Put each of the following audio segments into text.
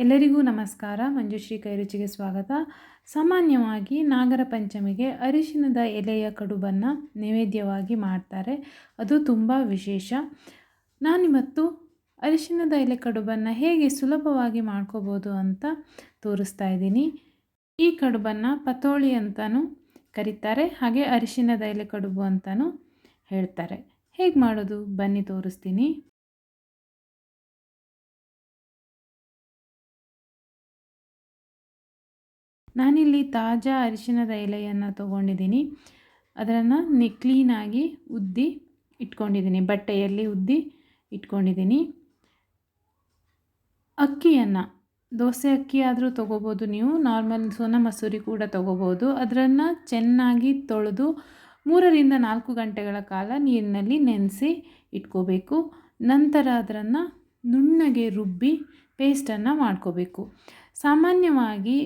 ಎಲ್ಲರಿಗೂ ನಮಸ್ಕಾರ. ಮಂಜುಶ್ರೀ ಕೈರುಚಿಗೆ ಸ್ವಾಗತ. ಸಾಮಾನ್ಯವಾಗಿ ನಾಗರ ಪಂಚಮಿಗೆ ಅರಿಶಿನದ ಎಲೆಯ ಕಡುಬನ್ನು ನೈವೇದ್ಯವಾಗಿ ಮಾಡ್ತಾರೆ. ಅದು ತುಂಬ ವಿಶೇಷ. ನಾನಿವತ್ತು ಅರಿಶಿನದ ಎಲೆ ಕಡುಬನ್ನು ಹೇಗೆ ಸುಲಭವಾಗಿ ಮಾಡ್ಕೋಬೋದು ಅಂತ ತೋರಿಸ್ತಾ ಇದ್ದೀನಿ. ಈ ಕಡುಬನ್ನು ಪತೋಳಿ ಅಂತಲೂ ಕರೀತಾರೆ, ಹಾಗೆ ಅರಿಶಿನದ ಎಲೆ ಕಡುಬು ಅಂತಲೂ ಹೇಳ್ತಾರೆ. ಹೇಗೆ ಮಾಡೋದು? ಬನ್ನಿ ತೋರಿಸ್ತೀನಿ. ನಾನಿಲ್ಲಿ ತಾಜಾ ಅರಿಶಿನದ ಎಲೆಯನ್ನು ತೊಗೊಂಡಿದ್ದೀನಿ. ಅದನ್ನು ನಿ, ಕ್ಲೀನಾಗಿ ಉದ್ದಿ ಇಟ್ಕೊಂಡಿದ್ದೀನಿ. ಬಟ್ಟೆಯಲ್ಲಿ ಉದ್ದಿ ಇಟ್ಕೊಂಡಿದ್ದೀನಿ. ಅಕ್ಕಿಯನ್ನು, ದೋಸೆ ಅಕ್ಕಿ ಆದರೂ ತೊಗೋಬೋದು ನೀವು. ನಾರ್ಮಲ್ ಸೋನಾ ಮಸೂರಿ ಕೂಡ ತೊಗೋಬೋದು. ಅದರನ್ನು ಚೆನ್ನಾಗಿ ತೊಳೆದು ಮೂರರಿಂದ ನಾಲ್ಕು ಗಂಟೆಗಳ ಕಾಲ ನೀರಿನಲ್ಲಿ ನೆನೆಸಿ ಇಟ್ಕೋಬೇಕು. ನಂತರ ಅದನ್ನು ನುಣ್ಣಗೆ ರುಬ್ಬಿ ಪೇಸ್ಟನ್ನು ಮಾಡ್ಕೋಬೇಕು. ಸಾಮಾನ್ಯವಾಗಿ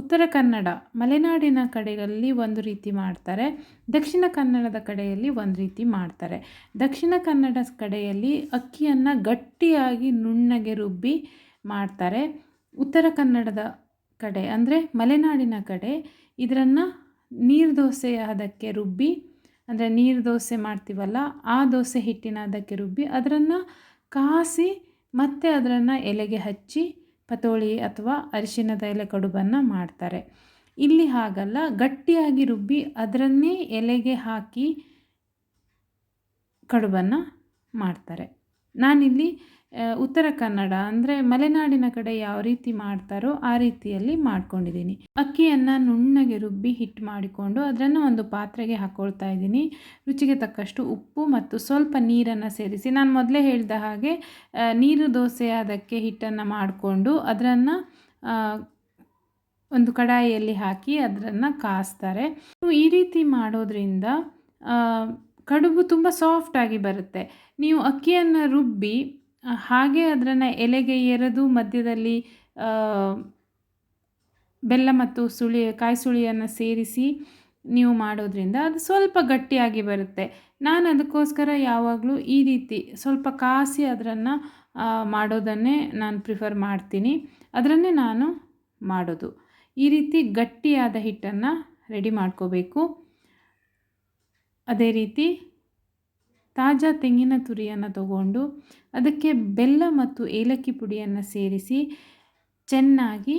ಉತ್ತರ ಕನ್ನಡ, ಮಲೆನಾಡಿನ ಕಡೆಯಲ್ಲಿ ಒಂದು ರೀತಿ ಮಾಡ್ತಾರೆ. ದಕ್ಷಿಣ ಕನ್ನಡದ ಕಡೆಯಲ್ಲಿ ಒಂದು ರೀತಿ ಮಾಡ್ತಾರೆ. ದಕ್ಷಿಣ ಕನ್ನಡ ಕಡೆಯಲ್ಲಿ ಅಕ್ಕಿಯನ್ನು ಗಟ್ಟಿಯಾಗಿ ನುಣ್ಣಗೆ ರುಬ್ಬಿ ಮಾಡ್ತಾರೆ. ಉತ್ತರ ಕನ್ನಡದ ಕಡೆ ಅಂದರೆ ಮಲೆನಾಡಿನ ಕಡೆ ಇದನ್ನು ನೀರು ದೋಸೆ ಅದಕ್ಕೆ ರುಬ್ಬಿ, ಅಂದರೆ ನೀರು ದೋಸೆ ಮಾಡ್ತೀವಲ್ಲ, ಆ ದೋಸೆ ಹಿಟ್ಟಿನ ಅದಕ್ಕೆ ರುಬ್ಬಿ ಅದನ್ನು ಕಾಸಿ ಮತ್ತೆ ಅದನ್ನು ಎಲೆಗೆ ಹಚ್ಚಿ ಪತೋಳಿ ಅಥವಾ ಅರಿಶಿಣದ ಎಲೆ ಕಡುಬನ್ನು ಮಾಡ್ತಾರೆ. ಇಲ್ಲಿ ಹಾಗಲ್ಲ, ಗಟ್ಟಿಯಾಗಿ ರುಬ್ಬಿ ಅದರನ್ನೇ ಎಲೆಗೆ ಹಾಕಿ ಕಡುಬನ್ನು ಮಾಡ್ತಾರೆ. ನಾನಿಲ್ಲಿ ಉತ್ತರ ಕನ್ನಡ ಅಂದರೆ ಮಲೆನಾಡಿನ ಕಡೆ ಯಾವ ರೀತಿ ಮಾಡ್ತಾರೋ ಆ ರೀತಿಯಲ್ಲಿ ಮಾಡ್ಕೊಂಡಿದ್ದೀನಿ. ಅಕ್ಕಿಯನ್ನು ನುಣ್ಣಗೆ ರುಬ್ಬಿ ಹಿಟ್ಟು ಮಾಡಿಕೊಂಡು ಅದನ್ನು ಒಂದು ಪಾತ್ರೆಗೆ ಹಾಕ್ಕೊಳ್ತಾ ಇದ್ದೀನಿ. ರುಚಿಗೆ ತಕ್ಕಷ್ಟು ಉಪ್ಪು ಮತ್ತು ಸ್ವಲ್ಪ ನೀರನ್ನು ಸೇರಿಸಿ. ನಾನು ಮೊದಲೇ ಹೇಳಿದ ಹಾಗೆ ನೀರು ದೋಸೆ ಅದಕ್ಕೆ ಹಿಟ್ಟನ್ನು ಮಾಡಿಕೊಂಡು ಅದನ್ನು ಒಂದು ಕಡಾಯಿಯಲ್ಲಿ ಹಾಕಿ ಅದನ್ನು ಕಾಸ್ತಾರೆ. ಈ ರೀತಿ ಮಾಡೋದ್ರಿಂದ ಕಡುಬು ತುಂಬ ಸಾಫ್ಟಾಗಿ ಬರುತ್ತೆ. ನೀವು ಅಕ್ಕಿಯನ್ನು ರುಬ್ಬಿ ಹಾಗೆ ಅದನ್ನು ಎಲೆಗೆ ಎರೆದು ಮಧ್ಯದಲ್ಲಿ ಬೆಲ್ಲ ಮತ್ತು ಸುಳಿ, ಕಾಯಿ ಸುಳಿಯನ್ನು ಸೇರಿಸಿ ನೀವು ಮಾಡೋದ್ರಿಂದ ಅದು ಸ್ವಲ್ಪ ಗಟ್ಟಿಯಾಗಿ ಬರುತ್ತೆ. ನಾನು ಅದಕ್ಕೋಸ್ಕರ ಯಾವಾಗಲೂ ಈ ರೀತಿ ಸ್ವಲ್ಪ ಕಾಸಿ ಅದರನ್ನು ಮಾಡೋದನ್ನೇ ನಾನು ಪ್ರಿಫರ್ ಮಾಡ್ತೀನಿ. ಅದರನ್ನೇ ನಾನು ಮಾಡೋದು. ಈ ರೀತಿ ಗಟ್ಟಿಯಾದ ಹಿಟ್ಟನ್ನು ರೆಡಿ ಮಾಡ್ಕೋಬೇಕು. ಅದೇ ರೀತಿ ತಾಜಾ ತೆಂಗಿನ ತುರಿಯನ್ನು ತಗೊಂಡು ಅದಕ್ಕೆ ಬೆಲ್ಲ ಮತ್ತು ಏಲಕ್ಕಿ ಪುಡಿಯನ್ನು ಸೇರಿಸಿ ಚೆನ್ನಾಗಿ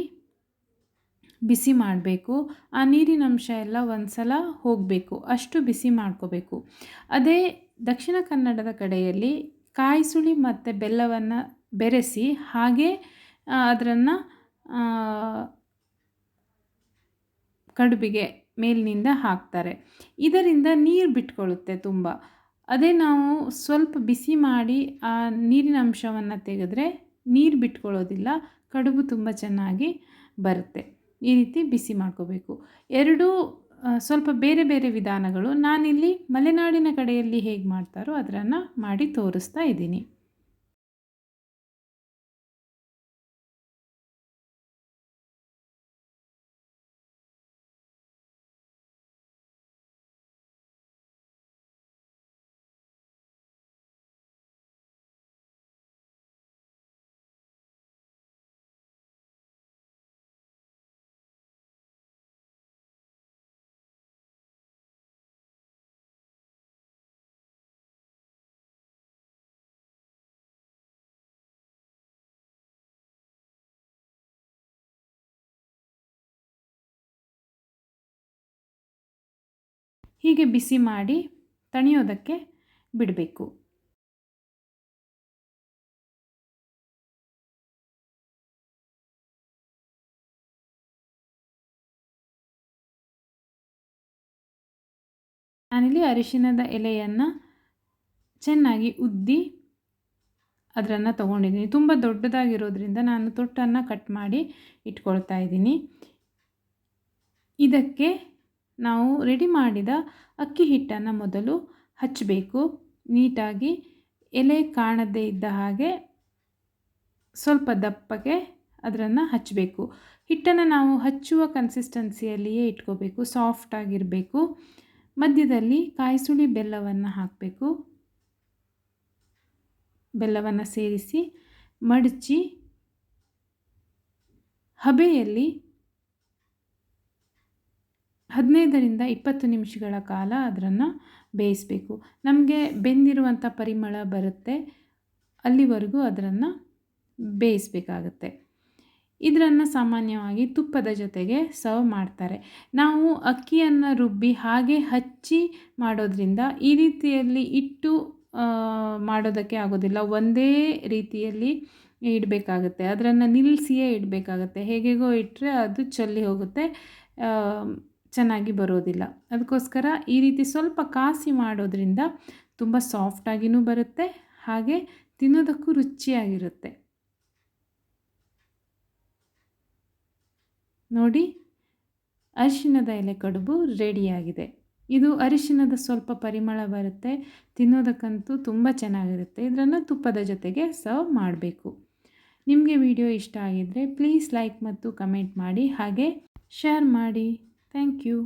ಬಿಸಿ ಮಾಡಬೇಕು. ಆ ನೀರಿನ ಅಂಶ ಎಲ್ಲ ಒಂದು ಸಲ ಹೋಗಬೇಕು. ಅಷ್ಟು ಬಿಸಿ ಮಾಡ್ಕೋಬೇಕು. ಅದೇ ದಕ್ಷಿಣ ಕನ್ನಡದ ಕಡೆಯಲ್ಲಿ ಕಾಯಿ ಸುಳಿ ಮತ್ತು ಬೆಲ್ಲವನ್ನು ಬೆರೆಸಿ ಹಾಗೆ ಅದರನ್ನು ಕಡುಬಿಗೆ ಮೇಲಿನಿಂದ ಹಾಕ್ತಾರೆ. ಇದರಿಂದ ನೀರು ಬಿಟ್ಕೊಳ್ಳುತ್ತೆ ತುಂಬ. ಅದೇ ನಾವು ಸ್ವಲ್ಪ ಬಿಸಿ ಮಾಡಿ ಆ ನೀರಿನ ಅಂಶವನ್ನು ತೆಗೆದ್ರೆ ನೀರು ಬಿಟ್ಕೊಳ್ಳೋದಿಲ್ಲ, ಕಡುಬು ತುಂಬ ಚೆನ್ನಾಗಿ ಬರುತ್ತೆ. ಈ ರೀತಿ ಬಿಸಿ ಮಾಡ್ಕೋಬೇಕು. ಎರಡೂ ಸ್ವಲ್ಪ ಬೇರೆ ಬೇರೆ ವಿಧಾನಗಳು ನಾನಿಲ್ಲಿ ಮಲೆನಾಡಿನ ಕಡೆಯಲ್ಲಿ ಹೇಗೆ ಮಾಡ್ತಾರೋ ಅದನ್ನು ಮಾಡಿ ತೋರಿಸ್ತಾ ಇದ್ದೀನಿ. ಹೀಗೆ ಬಿಸಿ ಮಾಡಿ ತಣಿಯೋದಕ್ಕೆ ಬಿಡಬೇಕು. ನಾನಿಲ್ಲಿ ಅರಿಶಿನದ ಎಲೆಯನ್ನು ಚೆನ್ನಾಗಿ ಉದ್ದಿ ಅದರನ್ನು ತೊಗೊಂಡಿದ್ದೀನಿ. ತುಂಬ ದೊಡ್ಡದಾಗಿರೋದ್ರಿಂದ ನಾನು ತೊಟ್ಟನ್ನು ಕಟ್ ಮಾಡಿ ಇಟ್ಕೊಳ್ತಾ ಇದ್ದೀನಿ. ಇದಕ್ಕೆ ನಾವು ರೆಡಿ ಮಾಡಿದ ಅಕ್ಕಿ ಹಿಟ್ಟನ್ನು ಮೊದಲು ಹಚ್ಚಬೇಕು ನೀಟಾಗಿ ಎಲೆ ಕಾಣದೇ ಇದ್ದ ಹಾಗೆ ಸ್ವಲ್ಪ ದಪ್ಪಗೆ ಅದನ್ನು ಹಚ್ಚಬೇಕು ಹಿಟ್ಟನ್ನು ನಾವು ಹಚ್ಚುವ ಕನ್ಸಿಸ್ಟೆನ್ಸಿಯಲ್ಲಿಯೇ ಇಟ್ಕೋಬೇಕು. ಸಾಫ್ಟಾಗಿರಬೇಕು ಮಧ್ಯದಲ್ಲಿ ಕಾಯಿಸುಳಿ ಬೆಲ್ಲವನ್ನು ಹಾಕಬೇಕು. ಬೆಲ್ಲವನ್ನು ಸೇರಿಸಿ ಮಡಚಿ ಹಬೆಯಲ್ಲಿ ಹದಿನೈದರಿಂದ ಇಪ್ಪತ್ತು ನಿಮಿಷಗಳ ಕಾಲ ಅದನ್ನು ಬೇಯಿಸಬೇಕು. ನಮಗೆ ಬೆಂದಿರುವಂಥ ಪರಿಮಳ ಬರುತ್ತೆ. ಅಲ್ಲಿವರೆಗೂ ಅದನ್ನು ಬೇಯಿಸಬೇಕಾಗತ್ತೆ. ಇದರನ್ನು ಸಾಮಾನ್ಯವಾಗಿ ತುಪ್ಪದ ಜೊತೆಗೆ ಸರ್ವ್ ಮಾಡ್ತಾರೆ. ನಾವು ಅಕ್ಕಿಯನ್ನು ರುಬ್ಬಿ ಹಾಗೆ ಹಚ್ಚಿ ಮಾಡೋದ್ರಿಂದ ಈ ರೀತಿಯಲ್ಲಿ ಇಟ್ಟು ಮಾಡೋದಕ್ಕೆ ಆಗೋದಿಲ್ಲ. ಒಂದೇ ರೀತಿಯಲ್ಲಿ ಇಡಬೇಕಾಗುತ್ತೆ. ಅದನ್ನು ನಿಲ್ಲಿಸಿಯೇ ಇಡಬೇಕಾಗತ್ತೆ. ಹೇಗೆಗೋ ಇಟ್ಟರೆ ಅದು ಚೆಲ್ಲಿ ಹೋಗುತ್ತೆ. ಚೆನ್ನಾಗಿ ಬರೋದಿಲ್ಲ. ಅದಕ್ಕೋಸ್ಕರ ಈ ರೀತಿ ಸ್ವಲ್ಪ ಕಾಸಿ ಮಾಡೋದ್ರಿಂದ ತುಂಬ ಸಾಫ್ಟಾಗಿಯೂ ಬರುತ್ತೆ, ಹಾಗೆ ತಿನ್ನೋದಕ್ಕೂ ರುಚಿಯಾಗಿರುತ್ತೆ. ನೋಡಿ, ಅರಿಶಿಣದ ಎಲೆ ಕಡುಬು ರೆಡಿಯಾಗಿದೆ. ಇದು ಅರಿಶಿಣದ ಸ್ವಲ್ಪ ಪರಿಮಳ ಬರುತ್ತೆ, ತಿನ್ನೋದಕ್ಕಂತೂ ತುಂಬ ಚೆನ್ನಾಗಿರುತ್ತೆ. ಇದನ್ನು ತುಪ್ಪದ ಜೊತೆಗೆ ಸರ್ವ್ ಮಾಡಬೇಕು. ನಿಮಗೆ ವಿಡಿಯೋ ಇಷ್ಟ ಆಗಿದ್ದರೆ ಪ್ಲೀಸ್ ಲೈಕ್ ಮತ್ತು ಕಮೆಂಟ್ ಮಾಡಿ, ಹಾಗೆ ಶೇರ್ ಮಾಡಿ. Thank you